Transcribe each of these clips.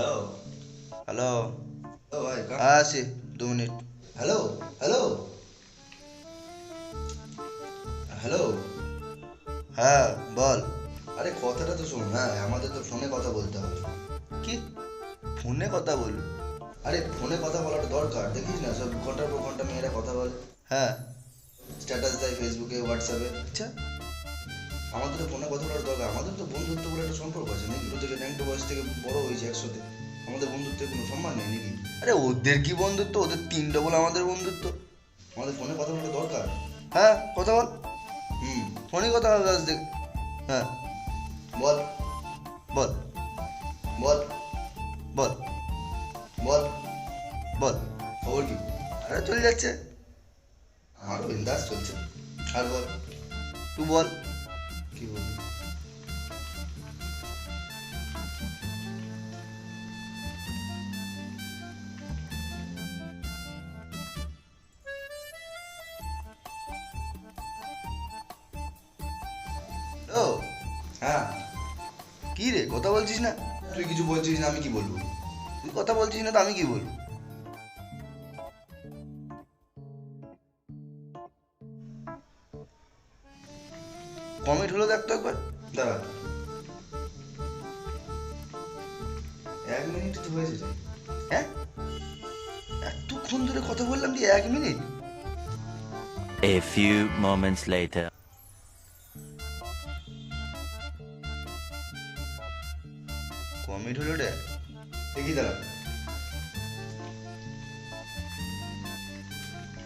Hello hello আসি দু minute hello hello hello হ্যাঁ বল। আরে কথাটা তো শোন হ্যাঁ আমাদের তো ফোনে কথা বলতে হবে। কি? ফোনে কথা বলবি আরে ফোনে কথা বলাটা দরকার দেখিস না সব ঘণ্টার পর ঘণ্টা মেয়েরা কথা বলে। হ্যাঁ। স্ট্যাটাস দেয় ফেসবুকে হোয়াটসঅ্যাপে আচ্ছা। আমাদের ফোনে কথা বলার দরকার আমাদের তো বন্ধুত্ব বলে একটা সম্পর্ক আছে নাকি? থেকে ন্যাংটো বয়স থেকে বড় হয়েছে একসাথে আমাদের বন্ধুত্বের কোনো সম্মান নেই নাকি? আরে ওদের কি বন্ধুত্ব? ওদের তিন ডবল আমাদের বন্ধুত্ব। আমাদের ফোনে কথা বলাটা দরকার। হ্যাঁ কথা বল। হুম। ফোনে কথা হবে আজ থেকে হ্যাঁ। বল। বল। বল। বল। বল। বল। খবর কি? আরে চলে যাচ্ছে। আমারও বিন্দাস চলছে। আর বল। তুই বল। বলবি ও হ্যাঁ। কি রে কথা বলছিস না? তুই কিছু বলছিস না আমি কি বলব? তুই কথা বলছিস না তো আমি কি বলব? কমেন্ট হলো দেখ তো একবার। দাঁড়া। এক মিনিট তো হয়েছে হ্যাঁ? এতক্ষণ ধরে কথা বললাম যে এক minute? A few moments later. Comment হলো রে দেখি দাঁড়া।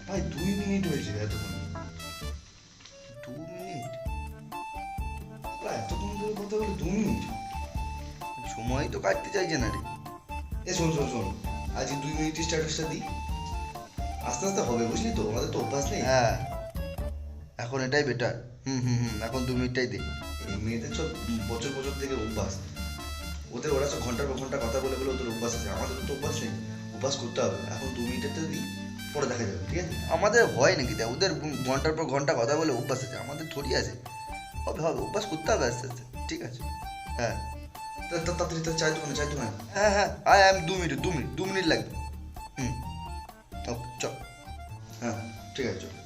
ভাই দুই মিনিট হয়েছে এতক্ষণ। কথা বলে দু মিনিট। সময় তো কাটতে চাইছে না রে। এ শোন শোন শোন। আজকে দুই মিনিট স্ট্যাটাসটা দিই। আস্তে আস্তে হবে বুঝলি তো? আমাদের তো অভ্যাস নেই। হ্যাঁ। এখন এটাই বেটার হুম হুম হুম এখন দু মিনিটটাই দে। এই মেয়েদের সব বছর বছর থেকে অভ্যাস। ওদের ওরা সব ঘণ্টার পর ঘণ্টা কথা বলে বলে ওদের অভ্যাস আছে। আমাদের তো অভ্যাস নেই। অভ্যাস করতে হবে। এখন দু মিনিটেরটা দিই পরে দেখা যাবে ঠিক আছে? আমাদের হয় নাকি? দেখ ওদের ঘণ্টার পর ঘণ্টা কথা বলে অভ্যাস আছে। আমাদের থরি আছে। হবে হবে অভ্যাস করতে হবে আস্তে আস্তে। ঠিক আছে। হ্যাঁ। তা- তা- তাড়াতাড়ি তাড়াতাড়ি চাই দোকানে চাই দোকানে। হ্যাঁ হ্যাঁ আয় আমি দু মিনিট দু মিনিট দু মিনিট লাগবে। হুম। ওকে চ। হ্যাঁ ঠিক আছে, চল।